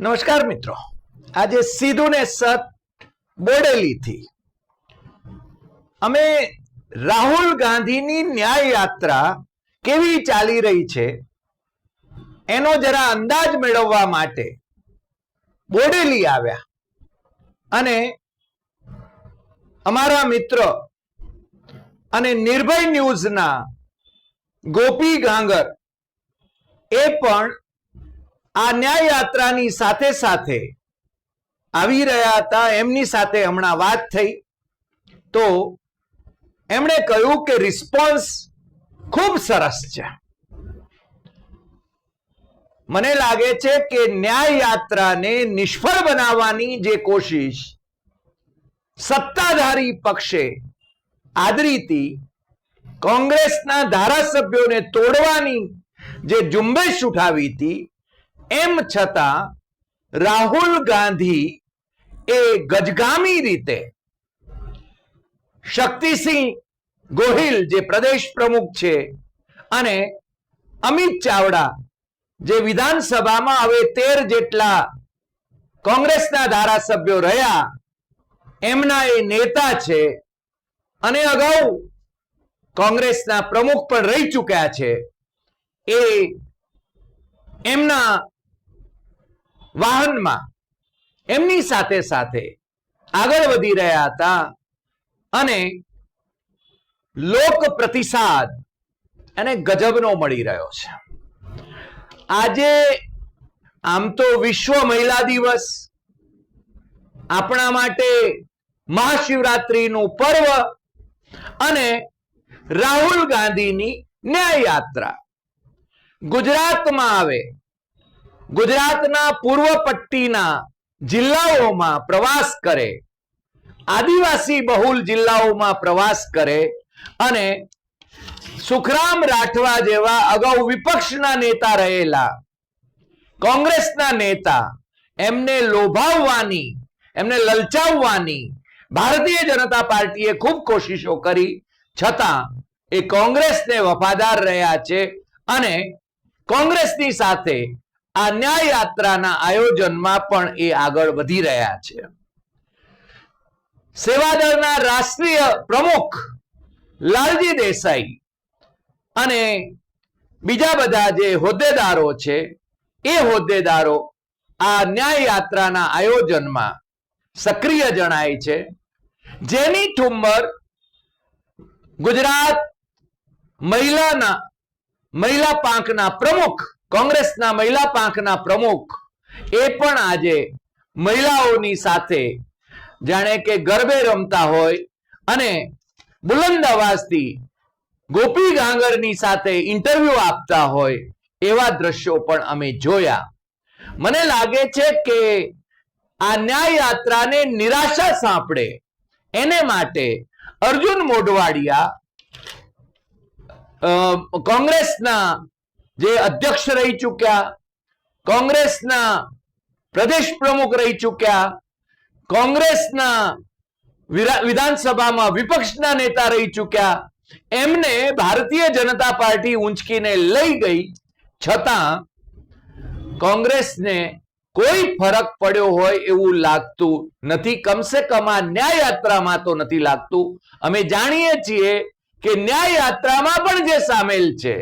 નમસ્કાર મિત્રો. આજે સીધું ને સત બોડેલીથી. અમે રાહુલ ગાંધીની ન્યાય યાત્રા કેવી ચાલી રહી છે? એનો જરા અંદાજ મેળવવા માટે બોડેલી આવ્યા. અને અમારા મિત્ર અને નિર્ભય ન્યૂઝના ગોપી ગાંગર એ પણ આ ન્યાય યાત્રાની સાથે સાથે આવી રહ્યા હતા, એમની સાથે હમણાં વાત થઈ. તો એમણે કહ્યું કે રિસ્પોન્સ ખૂબ સરસ છે. મને લાગે છે કે ન્યાય યાત્રાને નિષ્ફળ બનાવવાની જે કોશિશ સત્તાધારી પક્ષે આદરીતી કોંગ્રેસના ધારાસભ્યોને તોડવાની જે ઝુંબેશ ઉઠાવી હતી એમ છતાં રાહુલ ગાંધી એ ગજગામી રીતે શક્તિસિંહ ગોહિલ જે પ્રદેશ પ્રમુખ છે અને અમિત ચાવડા જે વિધાનસભામાં હવે તેર જેટલા કોંગ્રેસના ધારાસભ્યો રહ્યા, એમના એ નેતા છે અને અગાઉ કોંગ્રેસના પ્રમુખ પણ રહી ચૂક્યા છે. એ એમના વાહનમાં. એમની સાથે સાથે આગળ વધી રહ્યા હતા અને લોક પ્રતિસાદ અને ગજબનો મળી રહ્યો છે. આજે આમ તો વિશ્વ મહિલા દિવસ. આપણા માટે મહાશિવરાત્રીનું પર્વ અને રાહુલ ગાંધીની ન્યાય યાત્રા. ગુજરાતમાં આવે ગુજરાતના પૂર્વ પટ્ટીના જિલ્લાઓમાં પ્રવાસ કરે. આદિવાસી બહુલ જિલ્લાઓમાં પ્રવાસ કરે અને સુખરામ રાઠવા જેવા અગાઉ વિપક્ષના નેતા રહેલા, કોંગ્રેસના નેતા, એમને લોભાવવાની, એમને લલચાવવાની ભારતીય જનતા પાર્ટીએ ખૂબ કોશિશો કરી, છતાં એ કોંગ્રેસને વફાદાર રહ્યા છે અને કોંગ્રેસની સાથે આ ન્યાય યાત્રાના આયોજનમાં પણ એ આગળ વધી રહ્યા છે. સેવાદળના રાષ્ટ્રીય પ્રમુખ લાલજી દેસાઈ અને બીજા બધા જે હોદ્દેદારો છે, એ હોદ્દેદારો આ ન્યાય યાત્રાના આયોજનમાં સક્રિય જણાય છે. જેની ઠુમ્મર ગુજરાત મહિલાના, મહિલા પાંખના પ્રમુખ કોંગ્રેસના મહિલા પાંખના પ્રમુખ એ પણ આજે મહિલાઓની સાથે જાણે કે ગરબે રમતા હોય અને બુલંદ અવાજથી ગોપી ગાંગરની સાથે ઇન્ટરવ્યુ આપતા હોય એવા દ્રશ્યો પણ અમે જોયા. મને લાગે છે કે આ ન્યાય યાત્રાને નિરાશા સાંપડે. એને માટે અર્જુન મોઢવાડિયા કોંગ્રેસના જે અધ્યક્ષ રહી ચૂક્યા, કોંગ્રેસના પ્રદેશ પ્રમુખ રહી ચૂક્યા, કોંગ્રેસના વિધાનસભામાં વિપક્ષના નેતા રહી ચૂક્યા, એમને ભારતીય જનતા પાર્ટી ઊંચકીને લઈ ગઈ. છતાં કોંગ્રેસને કોઈ ફરક પડ્યો હોય એવું લાગતું નથી. કમસે કમ આ ન્યાય યાત્રામાં તો નથી લાગતું. અમે જાણીએ છીએ કે ન્યાય યાત્રામાં પણ જે સામેલ છે.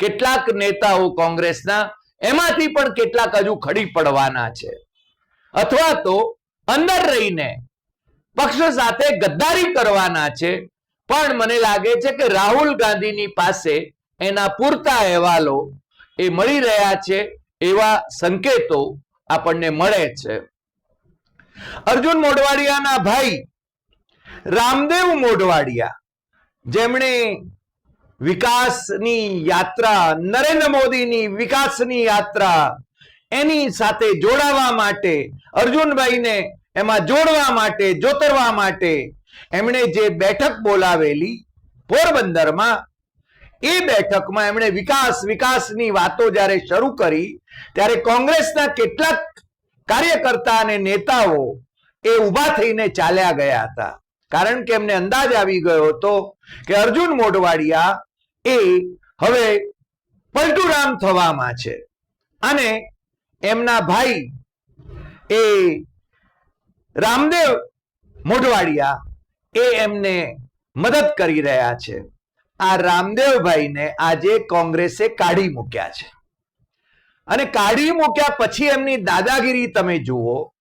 કેટલાક નેતાઓ કોંગ્રેસના, એમાંથી પણ કેટલાક હજુ ખડી પડવાના છે. અથવા તો અંદર રહીને પક્ષ સાથે ગદ્દારી કરવાના છે. પણ મને લાગે છે કે રાહુલ ગાંધીની પાસે એના પૂરતા અહેવાલો એ મળી રહ્યા છે એવા સંકેતો આપણને મળે છે. અર્જુન મોઢવાડિયાના ભાઈ રામદેવ મોઢવાડિયા, જેમણે વિકાસની યાત્રા, નરેન્દ્ર મોદીની વિકાસની યાત્રા, એની સાથે જોડાવા માટે, અર્જુનભાઈને એમાં જોડવા માટે, જોતરવા માટે એમણે જે બેઠક બોલાવેલી પોરબંદરમાં, એ બેઠકમાં એમણે વિકાસ, વિકાસની વાતો જ્યારે શરૂ કરી, ત્યારે કોંગ્રેસના કેટલાક કાર્યકર્તા અને નેતાઓ એ ઊભા થઈને ચાલ્યા ગયા હતા. કારણ કે એમને અંદાજ આવી ગયો હતો કે અર્જુન મોઢવાડિયા એ હવે પલટુરામ થવામાં છે. અને એમના ભાઈ એ રામદેવ મોઢવાડિયા એ એમને મદદ કરી રહ્યા છે. આ રામદેવભાઈને આજે કોંગ્રેસે કાઢી મૂક્યા છે. અને કાઢી મૂક્યા પછી એમની દાદાગીરી તમે જુઓ,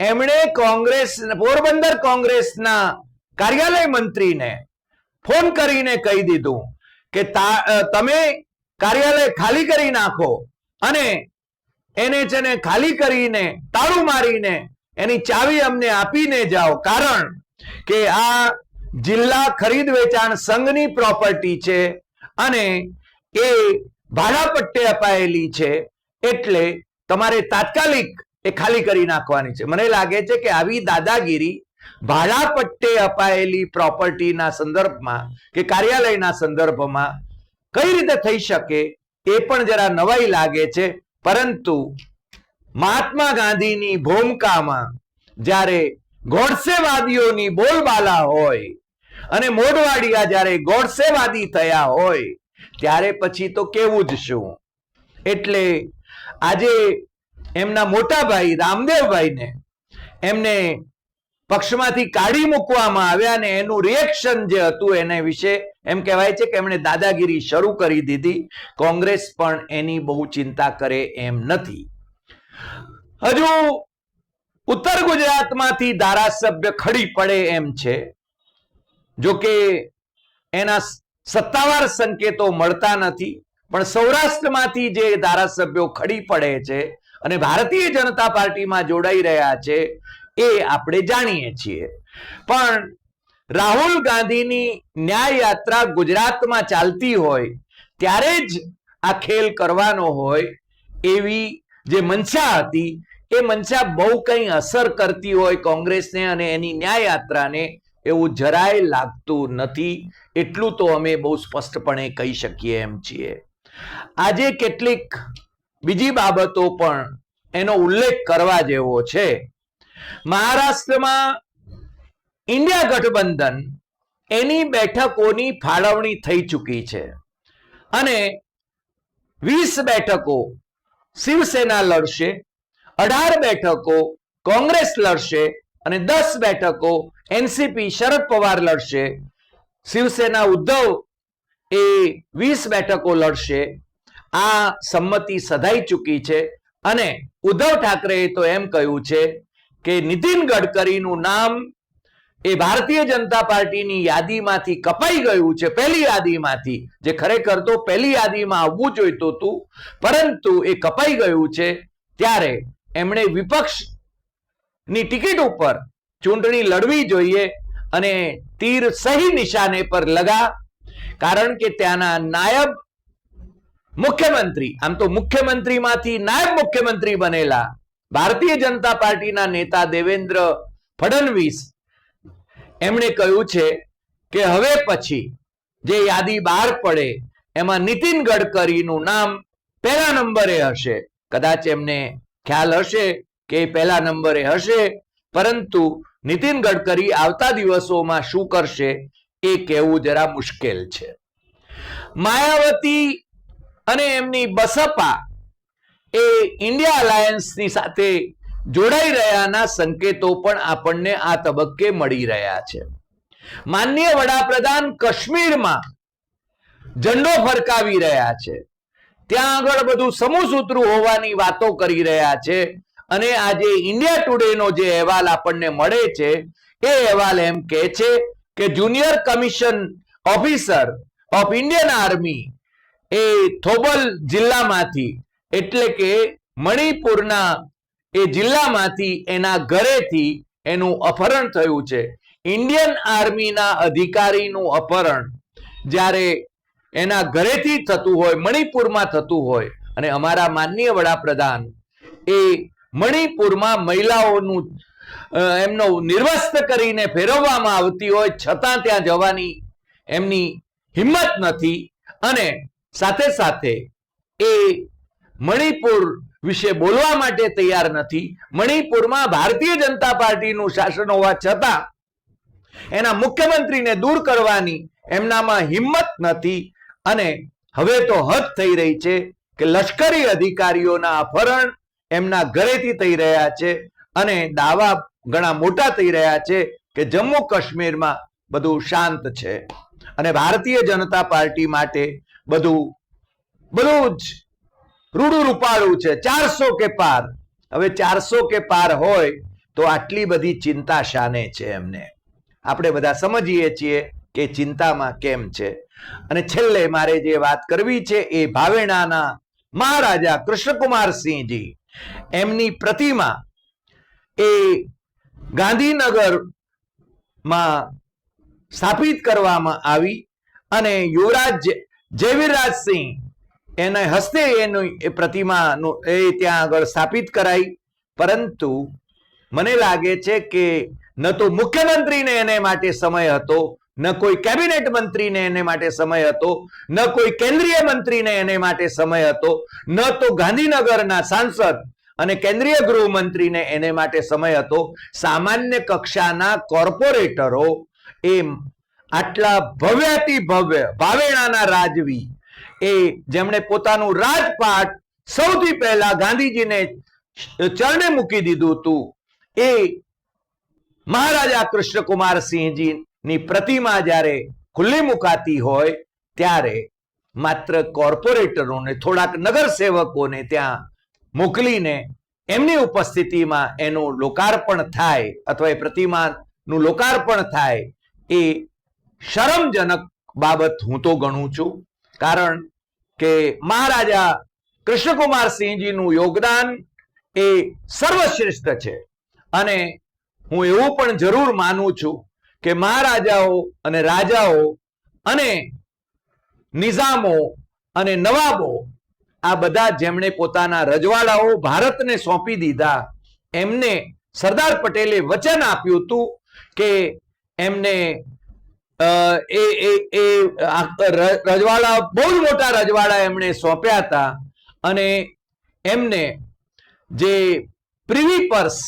એમણે કોંગ્રેસ, પોરબંદર કોંગ્રેસના કાર્યાલય મંત્રીને ફોન કરીને કહી દીધું કે તમે કાર્યાલય ખાલી કરી નાખો અને એને છે ખાલી કરીને તાળું મારીને એની ચાવી અમને આપીને જાઓ. કારણ કે આ જિલ્લા ખરીદ વેચાણ સંઘની પ્રોપર્ટી છે અને એ ભાડાપટ્ટે અપાયેલી છે એટલે તમારે તાત્કાલિક એ ખાલી કરી નાખવાની છે. મને લાગે છે કે આવી દાદાગીરી ભાડાપટ્ટે અપાયેલી પ્રોપર્ટીના સંદર્ભમાં કે કાર્યાલયના સંદર્ભમાં કઈ રીતે થઈ શકે એ પણ જરા નવાઈ લાગે છે. પરંતુ મહાત્મા ગાંધીની ભૂમિકામાં જ્યારે ગોડસેવાદીઓની બોલબાલા હોય અને મોઢવાડિયા જ્યારે ગોડસેવાદી થયા હોય, ત્યારે પછી તો કેવું જ શું? એટલે આજે એમના મોટા ભાઈ રામદેવભાઈને એમને પક્ષમાંથી કાઢી મૂકવામાં આવ્યા ને એનું રિએક્શન જે હતું એને વિશે એમ કહેવાય છે કે એમણે દાદાગીરી શરૂ કરી દીધી. કોંગ્રેસ પણ એની બહુ ચિંતા કરે એમ નથી. હજુ ઉત્તર ગુજરાતમાંથી ધારાસભ્ય ખડી પડે એમ છે. જો કે એના સત્તાવાર સંકેતો મળતા નથી. પણ સૌરાષ્ટ્રમાંથી જે ધારાસભ્યો ખડી પડે છે અને ભારતીય જનતા પાર્ટીમાં જોડાઈ રહ્યા છે એ આપણે જાણીએ છીએ. પણ રાહુલ ગાંધીની ન્યાય યાત્રા ગુજરાતમાં ચાલતી હોય, ત્યારે જ આ ખેલ કરવાનો હોય એવી જે મનસા હતી, એ મનસા બહુ કંઈ અસર કરતી હોય કોંગ્રેસને અને એની ન્યાય યાત્રાને એવું જરાય લાગતું નથી. એટલું તો અમે બહુ સ્પષ્ટપણે કહી શકીએ એમ છીએ. આજે કેટલીક બીજી બાબતો પણ એનો ઉલ્લેખ કરવા જેવો છે. મહારાષ્ટ્રમાં ઇન્ડિયા ગઠબંધન એની બેઠકોની ફાળવણી થઈ ચૂકી છે. અને વીસ બેઠકો શિવસેના લડશે, અઢાર બેઠકો કોંગ્રેસ લડશે અને દસ બેઠકો એનસીપી શરદ પવાર લડશે. શિવસેના ઉદ્ધવ એ વીસ બેઠકો લડશે. આ સંમતિ સધાઈ ચૂકી છે અને ઉદ્ધવ ઠાકરેએ તો એમ કહ્યું છે કે નીતિન ગડકરીનું નામ એ ભારતીય જનતા પાર્ટીની યાદીમાંથી કપાઈ ગયું છે, પહેલી યાદીમાંથી. જે ખરેખર તો પહેલી યાદીમાં આવવું જોઈતું હતું પરંતુ એ કપાઈ ગયું છે ત્યારે એમણે વિપક્ષની ટિકિટ ઉપર ચૂંટણી લડવી જોઈએ અને તીર સહી નિશાને પર લગા, કારણ કે ત્યાંના નાયબ મુખ્યમંત્રી, આમ તો મુખ્યમંત્રીમાંથી નાયબ મુખ્યમંત્રી બનેલા ભારતીય જનતા પાર્ટીના નેતા દેવેન્દ્ર ફડણવીસ એમણે કહ્યું છે કે હવે પછી જે યાદી બહાર પડે, એમાં નીતિન ગડકરીનું નામ પહેલા નંબરે હશે. કદાચ એમને ખ્યાલ હશે કે પહેલા નંબરે હશે, પરંતુ નીતિન ગડકરી આવતા દિવસોમાં શું કરશે એ કહેવું જરા મુશ્કેલ છે. માયાવતી અને એમની બસપા એ ઇન્ડિયા અલાયન્સની સાથે જોડાઈ રહ્યાના સંકેતો પણ આપણને આ તબક્કે મળી રહ્યા છે. માનનીય વડાપ્રધાન કાશ્મીરમાં ઝંડો ફરકાવી રહ્યા છે. ત્યાં આગળ બધું સમૂહસૂત્રું હોવાની વાતો કરી રહ્યા છે અને આજે ઇન્ડિયા ટુડેનો જે અહેવાલ આપણને મળે છે, એ અહેવાલ એમ કહે છે કે junior commission officer of Indian army એ થોબલ જિલ્લામાંથી એટલે કે મણિપુરના એ જિલ્લામાંથી એના ઘરેથી એનું અપહરણ થયું છે. ઇન્ડિયન આર્મીના અધિકારીનું અપહરણ જ્યારે એના ઘરેથી થતું હોય, મણિપુરમાં થતું હોય અને અમારા માનનીય વડાપ્રધાન એ મણિપુરમાં મહિલાઓનું એમનો નિર્વસ્ત કરીને ફેરવવામાં આવતી હોય, છતાં ત્યાં જવાની એમની હિંમત નથી અને સાથે સાથે એ મણિપુર વિશે બોલવા માટે તૈયાર નથી. મણિપુરમાં ભારતીય જનતા પાર્ટીનું શાસન હોવા છતાં એના મુખ્યમંત્રીને દૂર કરવાની એમનામાં હિંમત નથી અને હવે તો હદ થઈ રહી છે કે લશ્કરી અધિકારીઓના અપહરણ એમના ઘરેથી થઈ રહ્યા છે અને દાવા ઘણા મોટા થઈ રહ્યા છે કે જમ્મુ કાશ્મીરમાં બધું શાંત છે. અને ભારતીય જનતા પાર્ટી માટે બધું બધું જ રૂડું રૂપાળું છે. ચારસો કે પાર. હવે ચારસો કે પાર હોય તો આટલી બધી ચિંતા શાને છે એમને? આપણે બધા સમજીએ છીએ કે ચિંતામાં કેમ છે? અને છેલ્લે મારે જે વાત કરવી છે એ ભાવેણાના મહારાજા કૃષ્ણકુમારસિંહજી એમની પ્રતિમા એ ગાંધીનગરમાં સ્થાપિત કરવામાં આવી અને યુવરાજ જયવીરરાજસિંહ એને હસ્તે એનું એ પ્રતિમાનું એ ત્યાં આગળ સ્થાપિત કરાઈ. પરંતુ મને લાગે છે કે ન તો મુખ્યમંત્રીને એને માટે સમય હતો, ન કોઈ કેબિનેટ મંત્રીને એને માટે સમય હતો, ન કોઈ કેન્દ્રીય મંત્રીને એને માટે સમય હતો, ન તો ગાંધીનગરના સાંસદ અને કેન્દ્રીય ગૃહમંત્રીને એને માટે સમય હતો. સામાન્ય કક્ષાના કોર્પોરેટરો એ આટલા ભવ્યાતિ ભવ્ય ભાવેણાના રાજવી એ જેમણે પોતાનું રાજપાટ સૌથી પહેલા ગાંધીજીને ચરણે મૂકી દીધું હતું. એ મહારાજા કૃષ્ણકુમારસિંહજી ની પ્રતિમા જ્યારે ખુલ્લી મુકાતી હોય ત્યારે માત્ર કોર્પોરેટરોને, થોડાક નગરસેવકોને ત્યાં મોકલીને એમની ઉપસ્થિતિમાં એનું લોકાર્પણ થાય અથવા એ પ્રતિમાનું લોકાર્પણ થાય એ શરમજનક બાબત હું તો ગણું છું. કારણ કે મહારાજા કૃષ્ણકુમારસિંહજીનું યોગદાન એ સર્વશ્રેષ્ઠ છે. અને હું એવું પણ જરૂર માનું છું કે મહારાજાઓ અને રાજાઓ અને નિઝામો અને નવાબો આ બધા જેમણે પોતાના રજવાડાઓ ભારતને સોંપી દીધા, એમને સરદાર પટેલે વચન આપ્યું હતું કે એમને એ એ રજવાડા, બહુ જ મોટા રજવાડા એમણે સોંપ્યા હતા અને એમને જે પ્રિવી પર્સ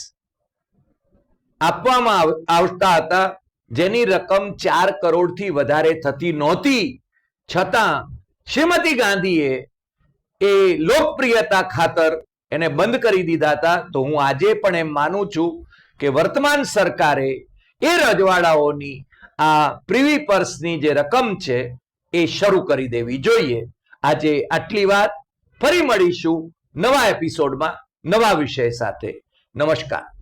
આપવામાં આવતા હતા, જેની રકમ ચાર કરોડથી વધારે થતી નહોતી. છતાં શ્રીમતી ગાંધીએ એ લોકપ્રિયતા ખાતર એને બંધ કરી દીધા હતા. તો હું આજે પણ એમ માનું છું કે વર્તમાન સરકારે એ રજવાડાઓની આ પ્રિવી પર્સની જે રકમ છે એ શરૂ કરી દેવી જોઈએ. આજે આટલી વાત. ફરી મળીશું નવા એપિસોડમાં નવા વિષય સાથે. નમસ્કાર.